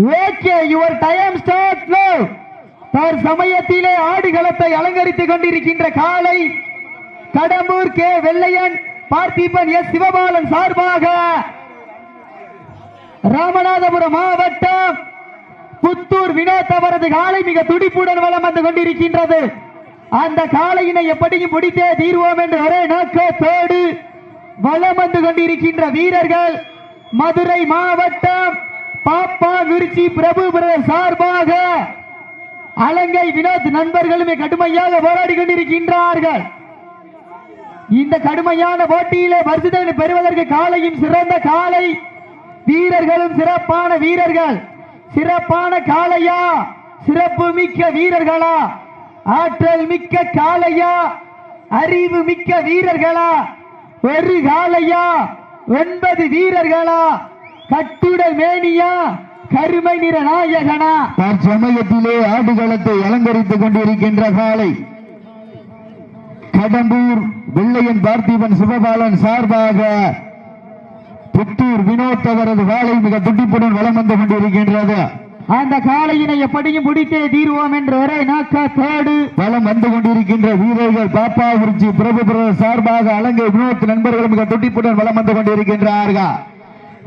Okay your time start now தர் சமயத்திலே ஆடுகளத்தை அலங்கரித்துக் கொண்டிருக்கின்ற காலை கடம்பூர் கே. வெள்ளையன் பார்த்திபன் எஸ். சிவபாலன் சார்பாக ராமநாதபுரம் மாவட்டம் புத்தூர் வினோத் அவரது காலை மிக துடிப்புடன் வலம் வந்து கொண்டிருக்கின்றது. அந்த காளையினை எப்படியும் முடித்தே தீர்வோம் என்று ஒரே நோக்கத்தோடு வலம் வந்து கொண்டிருக்கின்ற வீரர்கள் மதுரை மாவட்டம் பாப்பா விருச்சி பிரபு பிரதர் சார்பாக அலங்கை வினோத் நண்பர்களுமே கடுமையாக போராடி கொண்டிருக்கின்றார்கள். இந்த கடுமையான போட்டியிலே பரிசுதனை பெறுவதற்கு காலையும் சிறந்த காலை. வீரர்களும் சிறப்பான வீரர்கள். சிறப்பான காளையா? சிறப்பு மிக்க வீரர்களா? ஆற்றல் மிக்க காளையா? அறிவு மிக்க வீரர்களா? ஒரு காளையா? ஒன்பது வீரர்களா? கட்டுடல் மேனியா கருமை நிற நாயகனா. தற்சமயத்திலே ஆடுகளத்தை அலங்கரித்துக் கொண்டிருக்கின்ற காலை. கடம்பூர் வெள்ளையன் பார்த்திபன் சிவபாலன் சார்பாக புத்தூர் வினோத் அவரது காலை மிக துடிப்புடன் வலம் வந்து கொண்டிருக்கின்றது. அந்த காளையினை எப்படியும் பிடித்தே தீர்வோம் என்ற ஒரே நோக்கத்தோடு வலம் வந்து கொண்டிருக்கின்ற வீரர்கள் பாப்பா குறிச்சி பிரபு சார்பாக அலங்கை வினோத் நண்பர்கள் மிக துடிப்புடன் வலம் வந்து கொண்டிருக்கின்றார்கள்.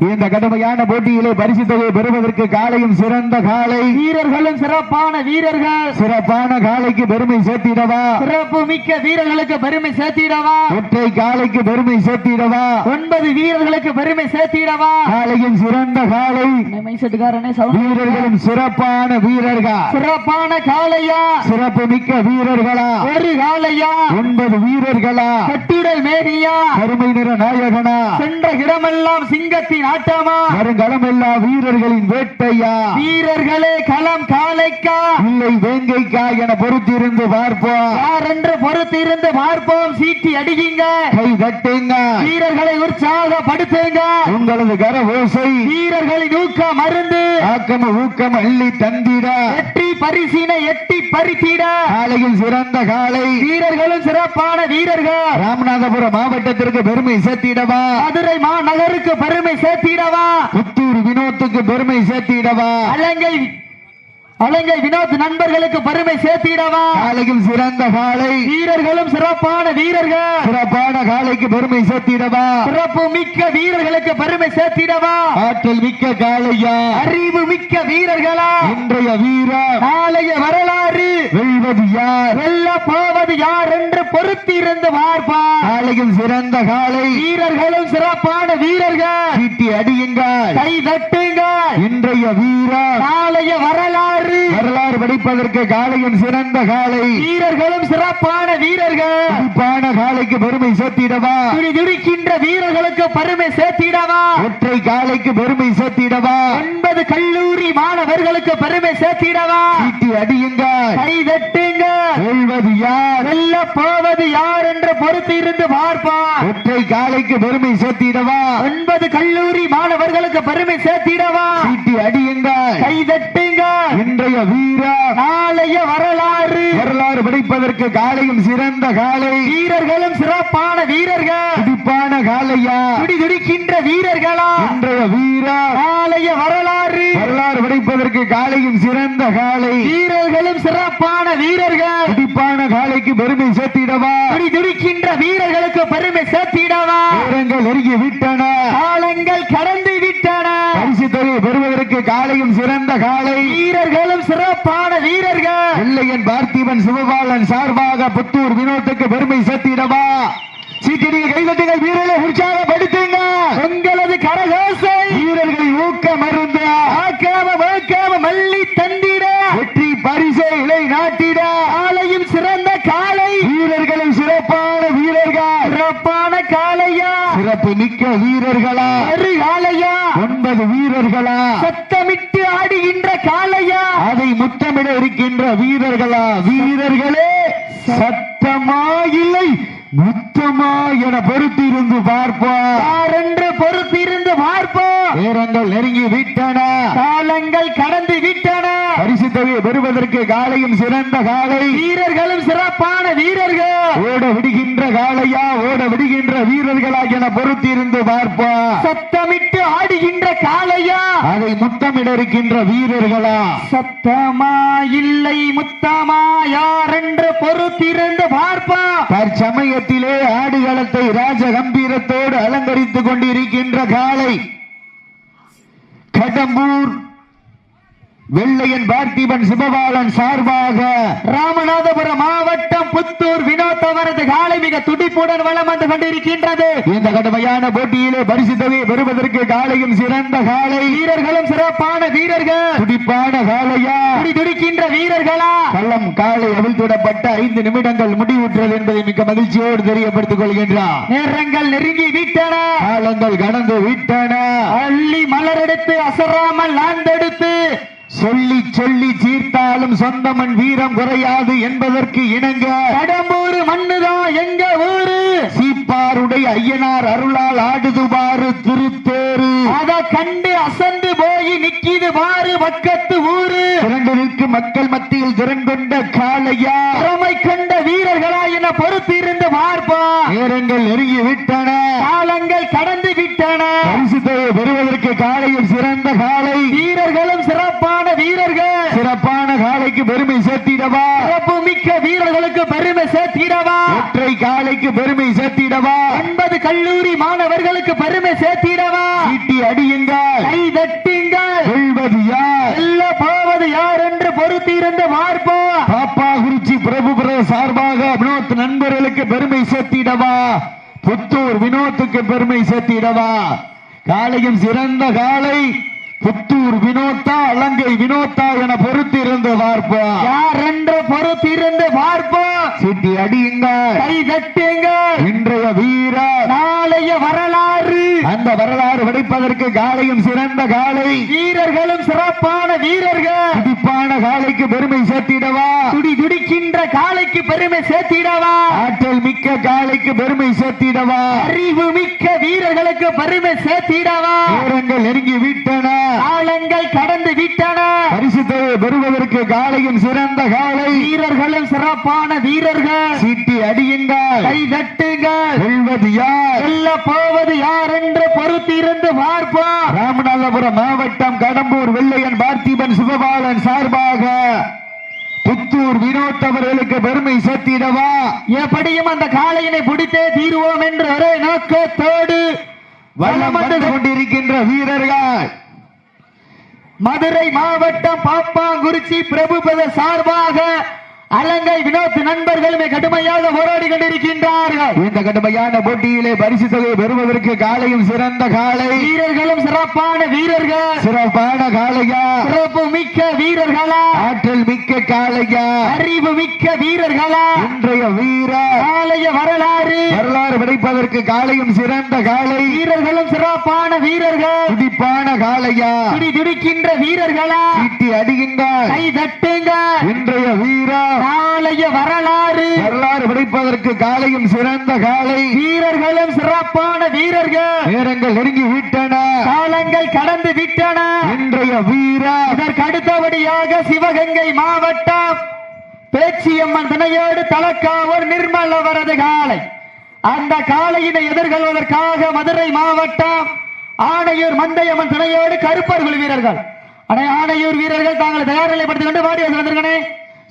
இந்த கடுமையான போட்டியிலே பரிசு தொகையை பெறுவதற்கு காலையும் சிறந்த காலை. வீரர்களும் சிறப்பான வீரர்கள். சிறப்பான காலைக்கு பெருமை சேர்த்திடவா? சிறப்பு மிக்க வீரர்களுக்கு பெருமை சேர்த்திடவா? ஒற்றை காலைக்கு பெருமை சேர்த்திடவா? ஒன்பது வீரர்களுக்கு பெருமை சேர்த்திடவா? காலையும் சிறந்த காலை. வீரர்களும் சிறப்பான வீரர்கள்? சிறப்பான காளையா சிறப்பு மிக்க வீரர்களா? ஒரு காளையா ஒன்பது வீரர்களா? கட்டுடல் மேனியா? கருமை நிற நாயகனா? சென்ற இடமெல்லாம் சிங்கத்தின் ஆட்டமா? வருங்களமெல்லா வீரர்களின் வேட்டையா? வீரர்களே களம் காளைக்கா இல்லை வேங்கைக்கா என பொறுத்திருந்து பார்ப்போம். யார் என்று பொறுத்து இருந்து பார்ப்போம்? சீட்டி அடியுங்க. கை தட்டுங்க. வீரர்களை உற்சாகப்படுத்துங்க. உங்களது கர ஓசை. வீரர்களின் ஊக்க மருந்து ஆக்கம ஊக்கம் அள்ளி தந்திட. வெற்றி பரிசினை எட்டி பறித்திட. காலையில் சிறந்த காலை. வீரர்களும் சிறப்பான வீரர்கள். ராமநாதபுரம் மாவட்டத்திற்கு பெருமை சேர்த்திடவா? மதுரை மாநகருக்கு பெருமை சேர்த்திடவா? புத்தூர் வினோத்துக்கு பெருமை சேர்த்திடவா? அலங்கை அலங்கை வினோத் நண்பர்களுக்கு பெருமை சேர்த்திடவா? காலையில் சிறந்த காலை. வீரர்களும் சிறப்பான வீரர்கள். சிறப்பான காலைக்கு பெருமை சேர்த்திடவா? சிறப்பு மிக்க வீரர்களுக்கு பெருமை சேர்த்திடவா? ஆற்றல் மிக்க காளையா அறிவு மிக்க வீரர்களா? இன்றைய வீரர் நாளைய வரலாறு. வெல்வது யார்? வெல்ல போவது யார் என்று பொறுத்திருந்து பார்ப்பா. காலையில் சிறந்த காலை. வீரர்களும் சிறப்பான வீரர்கள். அடியுங்கள். கை தட்டுங்கள். இன்றைய வீரர் நாளைய வரலாறு. வரலாறு படிப்பதற்கு காலையின் சிறந்த காலை. வீரர்களும் சிறப்பான வீரர்கள். துடிப்பான காலைக்கு பெருமை சேர்த்திடவா? துடி துடிக்கின்ற வீரர்களுக்கு பெருமை சேர்த்திடவா? ஒற்றை காலைக்கு பெருமை சேர்த்திடவா? ஒன்பது கல்லூரி மாணவர்களுக்கு பெருமை சேர்த்திடவா? சீட்டி அடியுங்கள். கை தட்டுங்க வெல்வது யார்? வெல்ல போவது யார் என்று பொறுத்து இருந்து பார்ப்பா ஒற்றை காலைக்கு பெருமை சேர்த்திடவா? ஒன்பது கல்லூரி மாணவர்களுக்கு பெருமை சேர்த்திடவா? சீட்டி அடியுங்கள். கை தட்டுங்க இன்றைய வீரர் நாளைய வரலாறு. வரலாறு படிப்பதற்கு காலையும் சிறந்த காலை வீரர்களும் சிறப்பான வீரர்கள். துடிப்பான காலையா துடி துடிக்கின்ற வீரர்களா? இன்றைய வீரர் நாளைய வரலாறு. வரலாறு படிப்பதற்கு காலையும் சிறந்த காலை வீரர்களும் சிறப்பான வீரர்கள். துடிப்பான காலைக்கு பெருமை சேர்த்திடவா? துடி துடிக்கின்ற வீரர்களுக்கு பெருமை சேர்த்திடவா? நேரங்கள் நெருங்கி விட்டன காலங்கள் கடந்து விட்டன. பரிசு தொகை பெறுவதற்கு காலையும் சிறந்த காலை. வீரர்களும் சிறப்பான வீரர்கள். வெள்ளையன் பார்த்திபன் சிவபாலன் சார்பாக புத்தூர் வினோத்துக்கு பெருமை சேர்த்திடவா? சீட்டிடிங்க கைதட்டுங்கள் வீரர்களை உற்சாகப்படுத்துங்க. உங்களது கரகோசை. வீரர்களின் ஊக்க மருந்து. ஆக்காம வாக்காம மல்லி தந்திட. வெற்றி பரிசை இலை நாட்டிட. காலையும் சிறந்த காலை. வீரர்களும் சிறப்பான சிறப்பு மிக்க வீரர்களா? காளையா? ஒன்பது வீரர்களா? சத்தமிட்டு ஆடுகின்ற காளையா? அதை முத்தமிட இருக்கின்ற வீரர்களா? வீரர்களே சத்தமா இல்லை. முத்தமா என பொறுத்திருந்து பார்ப்போம். யாரென்று பொறுத்திருந்து பார்ப்போம். நேரங்கள் நெருங்கி விட்டன. காலங்கள் கடந்து விட்டன. பரிசு தொகையை பெறுவதற்கு காலையும் சிறந்த காலை. வீரர்களும் சிறப்பான வீரர்கள். ஓட விடுகின்ற காளையா ஓட விடுகின்ற வீரர்களா என பொறுத்திருந்து பார்ப்போம். சத்தமிட்டு ஆடுகின்ற காளையா அதை முத்தமிட இருக்கின்ற வீரர்களா? சத்தமா இல்லை முத்தமா? யாரென்று பொறுத்திருந்து பார்ப்போம். தற்சமயத்திலே ஆடுகளத்தை ராஜ கம்பீரத்தோடு அலங்கரித்துக் கொண்டிருக்கின்ற காலை. கடம்பூர் வெள்ளையன் பார்த்திபன் சிவபாலன் சார்பாக ராமநாதபுரம் மாவட்டம் புத்தூர் வினோத் அவரது காலை மிக துடிப்புடன் வலம் வந்து கொண்டிருக்கின்றது. இந்த கடுமையான போட்டியிலே பரிசு பெறுவதற்கு காலையும் சிறந்த காலை. வீரர்களும் சிறப்பான வீரர்கள். துடிப்பான காலையா? துடி துடிக்கின்ற வீரர்களா? கள்ளம் காலை அவிழ்த்துவிடப்பட்ட ஐந்து நிமிடங்கள் முடிவுற்றது என்பதை மிக்க மகிழ்ச்சியோடு தெரியப்படுத்திக் கொள்கின்றார். நேரங்கள் நெருங்கி விட்டன. காலங்கள் கடந்து விட்டன. அள்ளி மலரெடுத்து அசராமல் நாந்தெடுத்து சொல்லி சொல்லி சீர்த்தாலும் சொந்தமன் வீரம் குறையாது என்பதற்கு இணங்க கடம்பூர் மண்ணுதான் எங்க ஊரு? சீப்பாருடைய ஐயனார் அருளால் ஆடுதுபாறு திருத்தேரு அத கண்டு அசந்து போய் நிக்கிது பாரு பக்கத்து ஊரு. திரண்டு நிற்கும் மக்கள் மத்தியில் திறன் கொண்ட காலையா திறமை கொண்ட வீரர்களா என பொறுத்து இருந்து பார்ப்போம். நேரங்கள் நெருங்கி விட்டன. காலங்கள் கடந்து விட்டன. பரிசு பெறுவதற்கு காலையில் சிறந்த காலை வீரர்களும் சிறப்பான வீரர்கள் சிறப்பான காலைக்கு பெருமை சேர்த்திடவா? சிறப்பு மிக்க வீரர்களுக்கு பெருமை சேர்த்திடவா? ஒற்றை காலைக்கு பெருமை சேர்த்திடவா? ஒன்பது கல்லூரி மாணவர்களுக்கு பெருமை சேர்த்திடவா? சீட்டி அடியுங்கள். கை தட்டுங்கள். வெல்வது யார்? வெல்ல போவது யார் என்று பொறுத்து இருந்து பார்ப்போம். பாப்பா குறிச்சி பிரபு பிரத சார்பாக வினோத் நண்பர்களுக்கு பெருமை சேர்த்திடவா? புத்தூர் வினோத்துக்கு பெருமை சேர்த்திடவா? காலையும் சிறந்த காலை. புத்தூர் வினோத்தா அலங்கை வினோத்தா என பொறுத்திருந்து பார்ப்போம். யார் என்று பொறுத்து இருந்து பார்ப்போம்? சீட்டி அடியுங்கள். கை தட்டுங்கள் இன்றைய வரலாறு வெடிப்பதற்கு காலையும் சிறந்த காலை. வீரர்களும் சிறப்பான வீரர்கள். துடிப்பான காலைக்கு பெருமை சேர்த்திடவா? துடி துடிக்கின்ற காலைக்கு பெருமை சேர்த்திடவா? ஆற்றல் மிக்க காலைக்கு பெருமை சேர்த்திடவா? அறிவு மிக்க வீரர்களுக்கு பெருமை சேர்த்திடவா? நேரங்கள் நெருங்கி விட்டன. காலங்கள் கடந்து விட்டன. பரிசு பெறுவதற்கு காலையும் சிறந்த காலை. வீரர்களும் சிறப்பான வீரர்கள். சீட்டி அடியுங்கள். கை தட்டுங்கள். வெல்வது யார்? வெல்ல போவது யார் என்று பொறுத்து இருந்து பார்ப்போம் ராமநாதபுரம் மாவட்டம் கடம்பூர் வெள்ளையன் பார்த்திபன் சிவபாலன் சார்பாக புத்தூர் வினோத் அவர்களுக்கு பெருமை சேர்த்திடவா? எப்படியும் அந்த காளையினை பிடித்தே தீருவோம் என்று ஒரே நோக்கத்தோடு வந்து கொண்டிருக்கின்ற வீரர்கள். மதுரை மாவட்டம் பாப்பாங்குறிச்சி பிரபுபத சார்பாக அலங்கை வினோத் நண்பர்களுமே கடுமையாக போராடி கொண்டிருக்கின்றார்கள். இந்த கடுமையான போட்டியிலே பரிசு தொகை பெறுவதற்கு காலையும் சிறந்த காலை. வீரர்களும் சிறப்பான வீரர்கள். சிறப்பான காளையா சிறப்பு மிக்க வீரர்களா? ஆற்றல் மிக்க காளையா அறிவு மிக்க வீரர்களா? இன்றைய வீரர் காலைய வரலாறு. வரலாறு படைப்பதற்கு காலையும் சிறந்த காலை. வீரர்களும் சிறப்பான வீரர்கள். துடிப்பான காளையா துடி துடிக்கின்ற வீரர்களா? சீட்டி அடியுங்கள். கை தட்டுங்க இன்றைய வீரர் காலைய வரலாறு. வரலாறு படைப்பதற்கு காலையும் சிறந்த காலை வீரர்களும் சிறப்பான வீரர்கள். நேரங்கள் நெருங்கி விட்டன. காலங்கள் கடந்து விட்டன. இன்றைய வீரர் இதற்கு அடுத்தபடியாக சிவகங்கை மாவட்டம் பேச்சியம்மன் துணையோடு தலக்காவூர் நிர்மல் அவரது காலை அந்த காளையினை எதிர்கொள்வதற்காக மதுரை மாவட்டம் ஆணையூர் மந்தையம்மன் துணையோடு கருப்பர் குழு வீரர்கள். அனை ஆணையூர் வீரர்கள் தாங்களை தயார் நிலைப்படுத்திக் கொண்டு வாடி வந்திருக்கனே.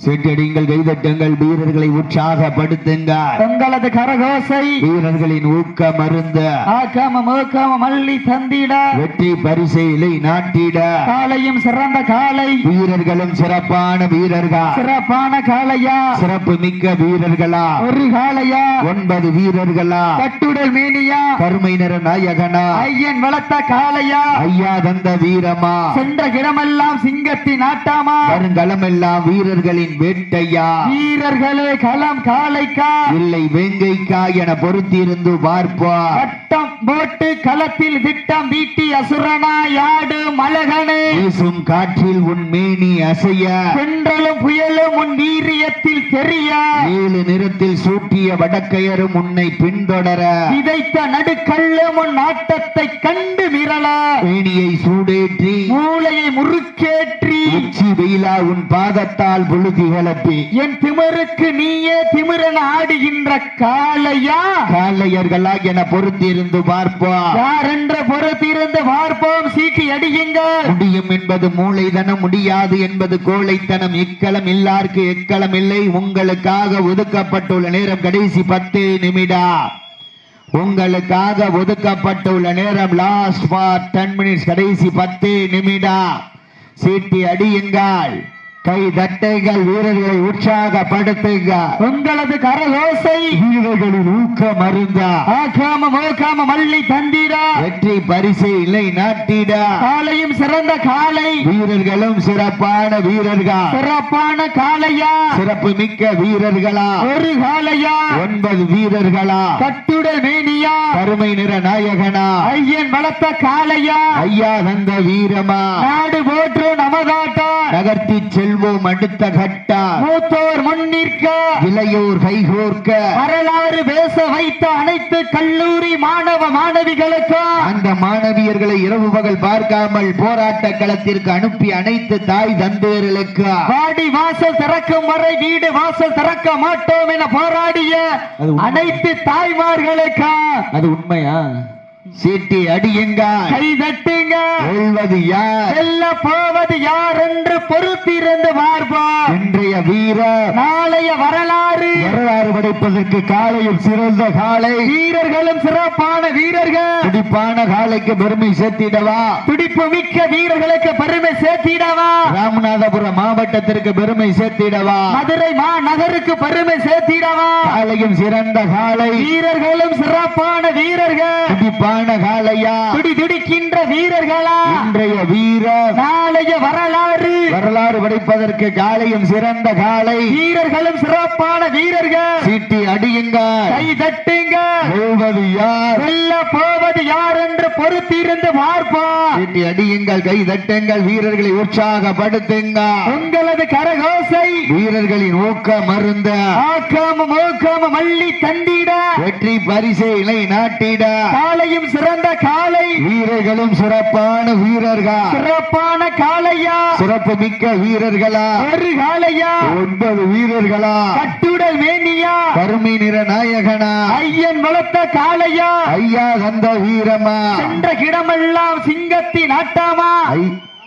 சீட்டடிங்கள் கைதட்டுங்கள் வீரர்களை உற்சாகப்படுத்துங்கள். உங்களது கரகோசை வீரர்களின் ஊக்க மருந்த ஆக்காம மூக்காம மல்லி தந்திட. வெற்றி பரிசையிலை நாட்டிட. காளையும் சிறந்த காளை வீரர்களும் சிறப்பான வீரர்கள். சிறப்பான காளையா சிறப்பு மிக்க வீரர்களா. ஒரு காளையா ஒன்பது வீரர்களா. கட்டுடல் மேனியா. கருமை நிற நாயகனா. ஐயன் வளர்த்த காளையா ஐயா தந்த வீரமா. சென்ற இடமெல்லாம் சிங்கத்தின் ஆட்டாமா. வருங்களமெல்லாம் வீரர்களின் வேட்டையா? வீரர்களே களம் காளைக்கா? இல்லை வேங்கைக்கா என பொறுத்திருந்து பார்ப்போம் வட்டம் போட்டு களத்தில் திட்டம் வீட்டி அசுரனா யாடு மலகனே. வீசும் காற்றில் உன் மேனி அசைய. தென்றலும் புயலும் உன் வீரியத்தில் தெரிய. ஏழு நிறத்தில் சூட்டிய வடக்கையரும் உன்னை பின்தொடர. விதைத்த நடுக்கல்லும் உன் ஆட்டத்தை கண்டு மிரள. மேனியை சூடேற்றி. மூளையை முறுக்கேற்றி. உச்சி வெயிலா உன் பாதத்தால் புழுதி கிளப்பி என் திமிருக்கு நீயே திமிரன் ஆடுகின்ற காளையா? காலையர்களா என பொறுத்திருந்து பார்ப்போம். யார் என்ற பொறுத்திருந்து பார்ப்போம் சீட்டி அடியுங்கள். முடியும் என்பது மூளைதனம் முடியாது என்பது கோழைத்தனம். இக்களம் இல்லார்க்கு எக்களம் இல்லை. உங்களுக்காக ஒதுக்கப்பட்டுள்ள நேரம் கடைசி பத்து நிமிடம் உங்களுக்காக ஒதுக்கப்பட்டுள்ள நேரம் லாஸ்ட் ஃபார் டென் மினிட்ஸ் கடைசி பத்து நிமிடம் சீட்டி அடியுங்கள். கை தட்டைகள் வீரர்களை உற்சாகப்படுத்துங்கள் உங்களது கரலோசை வீரர்களின் ஊக்கம் அருந்தா. ஆக்காம மோக்காம மல்லி தந்திரா வெற்றி பரிசை இல்லை நாட்டிட. காலையும் சிறந்த காலை. வீரர்களும் சிறப்பான வீரர்கள். சிறப்பான காளையா. சிறப்பு மிக்க வீரர்களா. ஒரு காளையா. ஒன்பது வீரர்களா. கட்டுடல் மேனியா. கருமை நிற நாயகனா. ஐயன் வளர்த்த காளையா. ஐயா தந்த வீரமா. நாடு போற்று நமதாட்டா. நகர்த்தி செல்வோம் அடுத்த கட்டா. மூத்தோர் முன்னிற்க இளையோர் கைகோர்க்க வரலாறு பேச வைத்த அனைத்து கல்லூரி மாணவ மாணவிகளுக்கும் அந்த மாணவியர்களை இரவு பகல் பார்க்காமல் போராட்ட களத்திற்கு அனுப்பி அனைத்து தாய் தந்தையர்களுக்கு. வாடி வாசல் திறக்கும் வரை வீடு வாசல் திறக்க மாட்டோம் என போராடிய. அனைத்து தாய்மார்களுக்கு. அது உண்மையா? சீட்டி அடியுங்க. கை தட்டுங்க. சொல்வது யார்? செல்ல போவது யார் என்று பொறுத்திருந்து பார்ப்போம். இன்றைய வீரர் நாளைய வரலாறு. வரலாறு படைப்பதற்கு காலையில் சிறந்த காலை வீரர்களும் சிறப்பான வீரர்கள். துடிப்பான காலைக்கு பெருமை சேர்த்திடவா? துடிப்பு மிக்க வீரர்களுக்கு பெருமை சேர்த்திடவா? ராமநாதபுரம் மாவட்டத்திற்கு பெருமை சேர்த்திடவா? மதுரை மாநகருக்கு பெருமை சேர்த்திடவா? காலையும் சிறந்த காலை வீரர்களும் சிறப்பான வீரர்கள். துடிப்பான காலையா துடி துடிக்கின்ற வீரர்களா? இன்றைய வீரர். நாளைய வரலாறு. வரலாறு படைப்பதற்கு காலையும் சிறந்த காலை. வீரர்களும் சிறப்பான வீரர்கள். சீட்டி அடியுங்க. கை தட்டுங்க. சொல்வது யார்? வெல்ல போவது யார் என்று பொறுத்திருந்து பார்ப்போம். சீட்டி அடியுங்கள் கை தட்டுங்கள் வீரர்களை உற்சாகப்படுத்துங்க. உங்களது கரகோசை. வீரர்களின் ஊக்கம் மருந்த ஆக்காம மோக்காம மல்லி தந்திட. வெற்றி பரிசை இலை நாட்டிட. காலையும் சிறந்த காலை வீரர்களும் சிறப்பான வீரர்கள். சிறப்பான காளையா. சிறப்பு மிக்க வீரர்களா. ஒரு காளையா. ஒன்பது வீரர்களா? கட்டுடல் மேனியா? கருமை நிற நாயகனா? ஐயன் வளர்த்த காளையா? ஐயா தந்த வீரமா? சென்ற கிடமெல்லாம் சிங்கத்தின் ஆட்டாமா? ஐ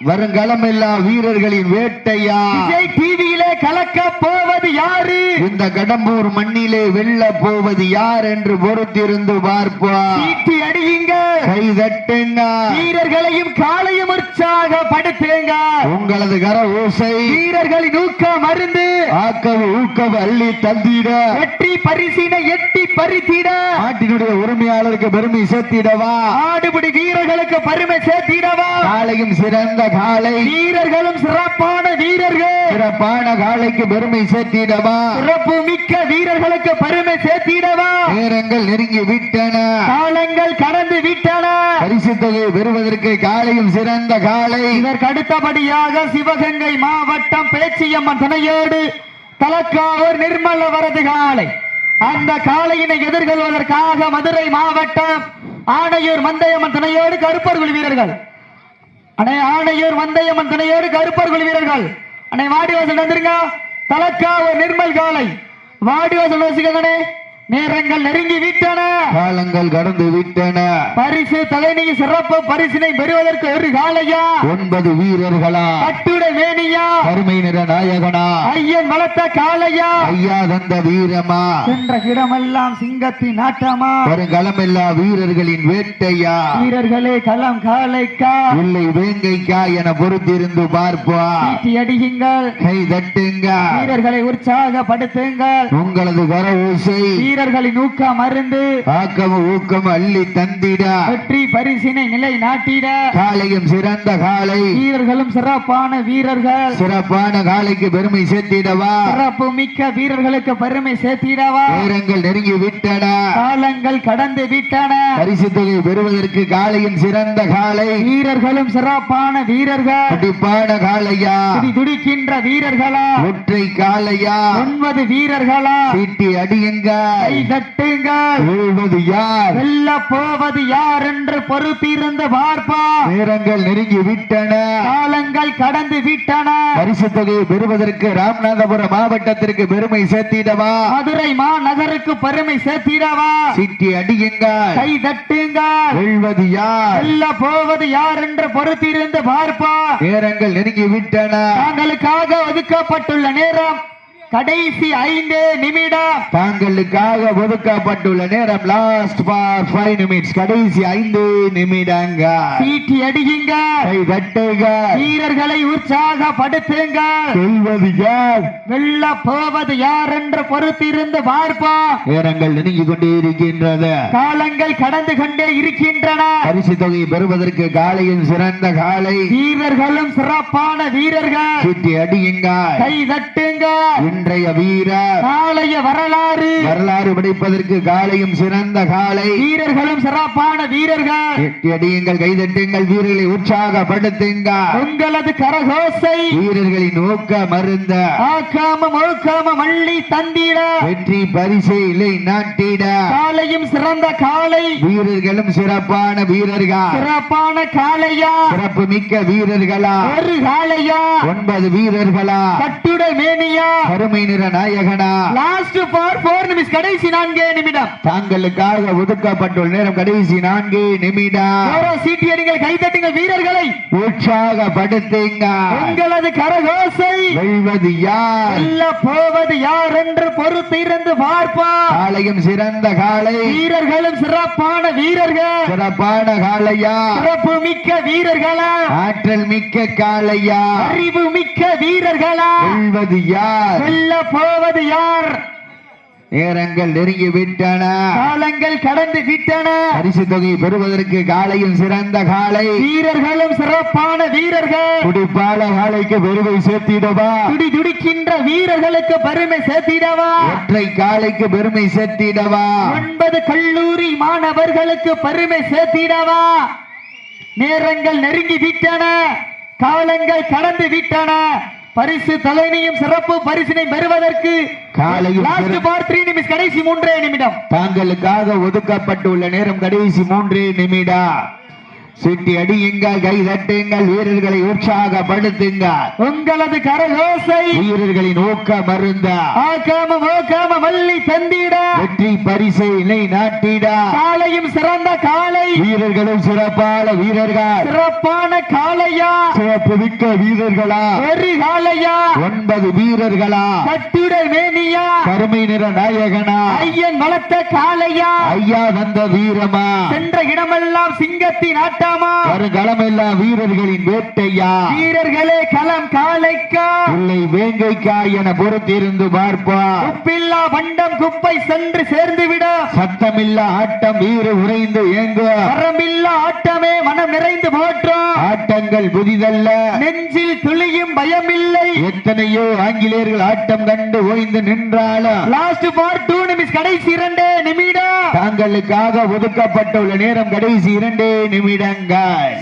வருங்காலம் எல்லாம் வீரர்களின் வேட்டையா? விஜய் டிவியிலே கலக்க போவது யாரு இந்த கடம்பூர் மண்ணிலே வெல்ல போவது யார் என்று பொறுத்திருந்து பார்ப்போம். அடியுங்க. கை தட்டுங்க. வீரர்களையும் காளையும் உற்சாகப்படுத்துங்க உங்களது கர ஓசை. வீரர்களின் ஊக்கம் மருந்து ஆக்கவு ஊக்கவு அள்ளி தந்திட. வெற்றி பரிசினை எட்டி பறித்திட. நாட்டினுடைய உரிமையாளருக்கு பெருமை சேர்த்திடவா? ஆடுபிடி வீரர்களுக்கு பெருமை சேர்த்திடவா? காலையும் சிறந்த காலை வீரர்களும் சிறப்பான வீரர்கள். சிறப்பான காலைக்கு பெருமை சேர்த்திடவா? சிறப்பு மிக்க வீரர்களுக்கு பெருமை சேர்த்திடவா? நேரங்கள் நெருங்கி விட்டன. காலங்கள் கடந்து விட்டன. பரிசு பெறுவதற்கு காலையும் சிறந்த காலை. இதற்கு அடுத்தபடியாக சிவகங்கை மாவட்டம் பேச்சியம்மன் துணையோடு தலக்காவூர் நிர்மல வரது காலை. அந்த காளையினை எதிர்கொள்வதற்காக மதுரை மாவட்டம் ஆணையூர் மந்தையம்மன் துணையோடு கருப்பர் குழு வீரர்கள். அணை ஆணையூர் மந்தையம்மன் துணையோடு கருப்பர் குழு வீரர்கள். அணை வாடிவாசல் வந்துருங்க. தலக்காவ நிர்மல் காலை. வாடிவாசல் வசிக்கங்கனே நேரங்கள் நெருங்கி விட்டன. காலங்கள் கடந்து விட்டன. பரிசு தலைநீ சிறப்பு பரிசினை பெறுவதற்கு ஒரு காலையா? ஒன்பது வீரர்களா? கட்டுட வேணியா கருமை நிற நாயகனா? ஐயன் வளர்த்த காளையா? ஐயா தந்த வீரமா? சென்ற இடமெல்லாம் சிங்கத்தின் ஆட்டமா? வருங்காலம் எல்லா வீரர்களின் வேட்டையா? வீரர்களே களம் காளைக்கா? இல்லை வேங்கைக்கா என பொறுத்திருந்து பார்ப்போம். சீட்டி அடியுங்கள். கை தட்டுங்க வீரர்களை உற்சாகப்படுத்துங்கள். உங்களது கர ஓசை வீரர்களின் ஊக்க மருந்து ஆக்கம் ஊக்கம் அள்ளி தந்திட. வெற்றி பரிசினை நிலை நாட்டிட. காலையும் சிறந்த காலை. வீரர்களும் சிறப்பான வீரர்கள். சிறப்பான காலைக்கு பெருமை சேர்த்திடவா? சிறப்பு மிக்க வீரர்களுக்கு பெருமை சேர்த்திடவா? நேரங்கள் நெருங்கி விட்டன. காலங்கள் கடந்து விட்டன. பரிசு தொகை பெறுவதற்கு காலையும் சிறந்த காலை. வீரர்களும் சிறப்பான வீரர்கள். துடிப்பான காலையா? துடி துடிக்கின்ற வீரர்களா? ஒற்றை காலையா? ஒன்பது வீரர்களா? சீட்டி அடியுங்க கை தட்டுங்கள். எழுவது யார்? வெல்ல போவது யார் என்று பொறுத்திருந்து பார்ப்பா. நேரங்கள் நெருங்கி விட்டன. காலங்கள் கடந்து விட்டன. பரிசு தொகையை பெறுவதற்கு ராமநாதபுரம் மாவட்டத்திற்கு பெருமை சேர்த்திடவா? மதுரை மாநகருக்கு பெருமை சேர்த்திடவா? சீட்டி அடியுங்கள். கை தட்டுங்கள். வெல்வது யார்? வெல்ல போவது யார் என்று பொறுத்திருந்து பார்ப்பா. நேரங்கள் நெருங்கி விட்டன. தாங்களுக்காக ஒதுக்கப்பட்டுள்ள நேரம். கடைசி ஐந்து நிமிடம். தாங்களுக்காக ஒதுக்கப்பட்டுள்ள நேரம் லாஸ்ட் ஃபார் ஃபைவ் நிமிட்ஸ் கடைசி ஐந்து நிமிடங்க சீட்டி அடியுங்க. கை தட்டுங்க. வீரர்களை உற்சாகப்படுத்துங்க சொல்வது யார்? வெல்ல போவது யார் என்று பொறுத்திருந்து பார்ப்பா நேரங்கள் நெருங்கி கொண்டே இருக்கின்றது. காலங்கள் கடந்து கொண்டே இருக்கின்றன. பரிசு தொகை பெறுவதற்கு காலையும் சிறந்த காலை. வீரர்களும் சிறப்பான வீரர்கள். சீட்டி அடியுங்கள். கை தட்டுங்க இன்றைய வீரர் நாளைய வரலாறு. வரலாறு படைப்பதற்கு காலையும் சிறந்த காலை வீரர்களும் சிறப்பான வீரர்கள். சீட்டி அடியுங்கள் கைதட்டுங்கள் வீரர்களை உற்சாகப்படுத்துங்க. உங்களது கரகோசை. வீரர்களின் ஊக்க மருந்த. ஆக்காம மோக்காம மள்ளி தந்திட. வெற்றி பரிசை இலை நாட்டிட. காலையும் சிறந்த காலை வீரர்களும் சிறப்பான வீரர்கள். சிறப்பான காளையா. சிறப்பு மிக்க வீரர்களா. ஒரு காளையா. ஒன்பது வீரர்களா. கட்டுடை மேனியா. கருமை நிற நாயகனா? லாஸ்ட் ஃபார் போர் நிமிஷம் கடைசி நான்கே நிமிடம். தாங்களுக்காக ஒதுக்கப்பட்டுள்ள நேரம் கடைசி நான்கு நிமிடம். சீட்டியடிகள் கைதட்டுங்கள் வீரர்களை. உற்சாகப்படுத்துங்க. உங்களது கரகோசை. வெல்வது யார்? வெல்ல போவது யார் என்று பொறுத்து இருந்து பார்ப்பா காலையும் சிறந்த காலை. வீரர்களும் சிறப்பான வீரர்கள். சிறப்பான காலையா? சிறப்பு மிக்க வீரர்களா? ஆற்றல் மிக்க காலையா? அறிவு மிக்க வீரர்களா? வெல்வது யார்? வெல்ல போவது யார்? நேரங்கள் நெருங்கி விட்டன. காலங்கள் கடந்து விட்டன. பரிசு தொகை பெறுவதற்கு காலையும் சிறந்த காலை. வீரர்களும் சிறப்பான வீரர்கள். துடிப்பால காலைக்கு பெருமை சேர்த்திடவா? துடி துடிக்கின்ற வீரர்களுக்கு பெருமை சேர்த்திடவா? ஒற்றை காலைக்கு பெருமை சேர்த்திடவா? ஒன்பது கல்லூரி மாணவர்களுக்கு பெருமை சேர்த்திடவா? நேரங்கள் நெருங்கி விட்டன. காலங்கள் கடந்து விட்டன. பரிசு தலைமையும் சிறப்பு பரிசினை பெறுவதற்கு கடைசி மூன்றே நிமிடம். தாங்களுக்காக ஒதுக்கப்பட்டுள்ள நேரம் கடைசி மூன்று நிமிடம். சிட்டி அடியுங்கள் கை தட்டுங்கள் வீரர்களை உற்சாகப்படுத்துங்கள். உங்களது கரகோசை வீரர்களின் ஊக்க மருந்த ஆக்காம ஓக்காம மல்லி தந்திட. வெற்றி பரிசை இணை நாட்டிட. காலையும் சிறந்த காலை. வீரர்களும் சிறப்பான வீரர்கள். சிறப்பான காளையா. சிறப்பு மிக்க வீரர்களா. ஒரு காளையா. ஒன்பது வீரர்களா. கட்டுடல் மேனியா. கருமை நிற நாயகனா. ஐயன் வளர்த்த காளையா. ஐயா வந்த வீரமா. சென்ற இடமெல்லாம் சிங்கத்தின் ஆட்டமா வருகளமெல்லாம் வீரர்களின் வேட்டையா? வீரர்களே களம் காளைக்கா இல்லை வேங்கைக்கா என பொறுத்திருந்து பார்ப்பா. உப்பில்லா வண்டம் குப்பை சென்று சேர்ந்து விட சத்தமில்லா ஆட்டம் வீர உறைந்து ஏங்க வரம்பில்லா ஆட்டமே மனம் நிறைந்து போற்றோம் ஆட்டங்கள் புதிதல்ல. நெஞ்சில் துளியும் பயமில்லை. எத்தனையோ ஆங்கிலேயர்கள் ஆட்டம் கண்டு ஓய்ந்து நின்றாலும் லாஸ்ட் பார் டூ நிமிஷம் கடைசி இரண்டே நிமிடம். தாங்களுக்காக ஒதுக்கப்பட்டுள்ள நேரம் கடைசி இரண்டே நிமிடங்கள்.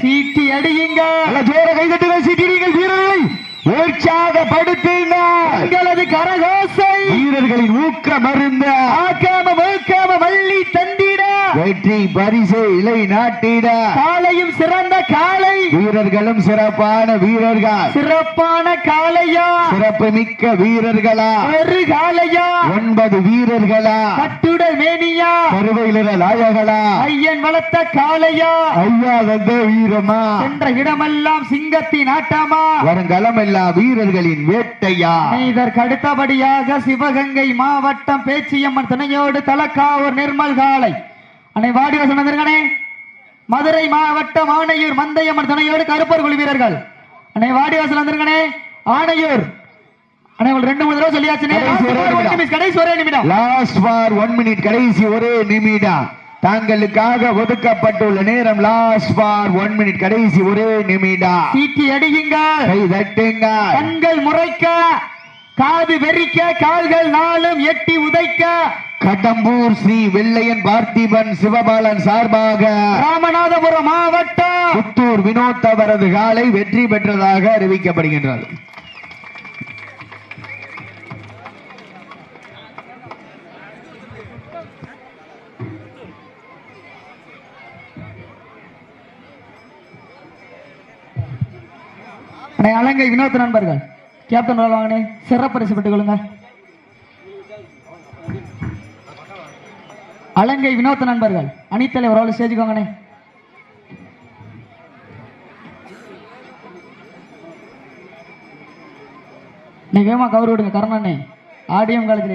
சீட்டி அடியுங்க நல்ல ஜோர கைதட்டுகள் சீட்டிடுங்கள் வீரர்களை. உற்சாகப்படுத்துங்கள். உங்களது கரகோசை. வீரர்களின் ஊக்க மருந்த. ஆக்காம மூக்காம வள்ளி தந்திட வெற்றி பரிசு இலை நாட்டிட. காலையும் சிறந்த காலை வீரர்களும் சிறப்பான வீரர்கள். சிறப்பான காளையா. சிறப்பு மிக்க வீரர்களா. ஒரு காளையா. ஒன்பது வீரர்களா. கட்டுடல் மேனியா. கருவையில நாயகலா ஐயன் வளர்த்த காளையா. ஐயா வந்த வீரமா. சென்ற இடமெல்லாம் சிங்கத்தின் ஆட்டமா. வருங்களம் எல்லா வீரர்களின் வேட்டையா. இதற்கு அடுத்தபடியாக சிவகங்கை மாவட்டம் பேச்சியம்மன் துணையோடு தலக்காவூர் நிர்மல் காலை அன்னை வாடிவாசன் வந்திருக்கானே மதுரை மாவட்டம் ஆணையூர் மந்தையம்மன் துணையோடு கருப்பர் குழு வீரர்கள். அன்னை வாடிவாசல் வந்திருக்கானே ஆணையூர். அண்ணா ரெண்டு மூணு தடவை சொல்லியாச்சுனே. கடைசி ஒரே நிமிடம். லாஸ்ட் ஃபார் ஒன் மினிட் கடைசி ஒரே நிமிடம். தாங்களுக்காக ஒதுக்கப்பட்டுள்ள நேரம் லாஸ்ட் ஃபார் ஒன் மினிட் கடைசி ஒரே நிமிடம். சீட்டி அடியுங்கள். கை தட்டுங்க கண்கள் முறைக்க காது வெறிக்க கால்கள் நாளும் எட்டி உதைக்க. கடம்பூர் ஸ்ரீ வெள்ளையன் பார்த்திபன் சிவபாலன் சார்பாக ராமநாதபுரம் மாவட்டம். புத்தூர் வினோத் அவரது காலை வெற்றி பெற்றதாக அறிவிக்கப்படுகின்றது. அலங்கை வினோத் நண்பர்கள் கேப்டன் வாங்கனே சிறப்பரிசு பெற்றுக் கொள்ளுங்க அலங்கை வினோத்த நண்பர்கள். அணித்தலைவர் ரோல் சேர்த்துக்கோங்கண்ணே. நீ வேகமா கவர் விடுங்க கரணண்ணே. ஆடியம் காலேஜில்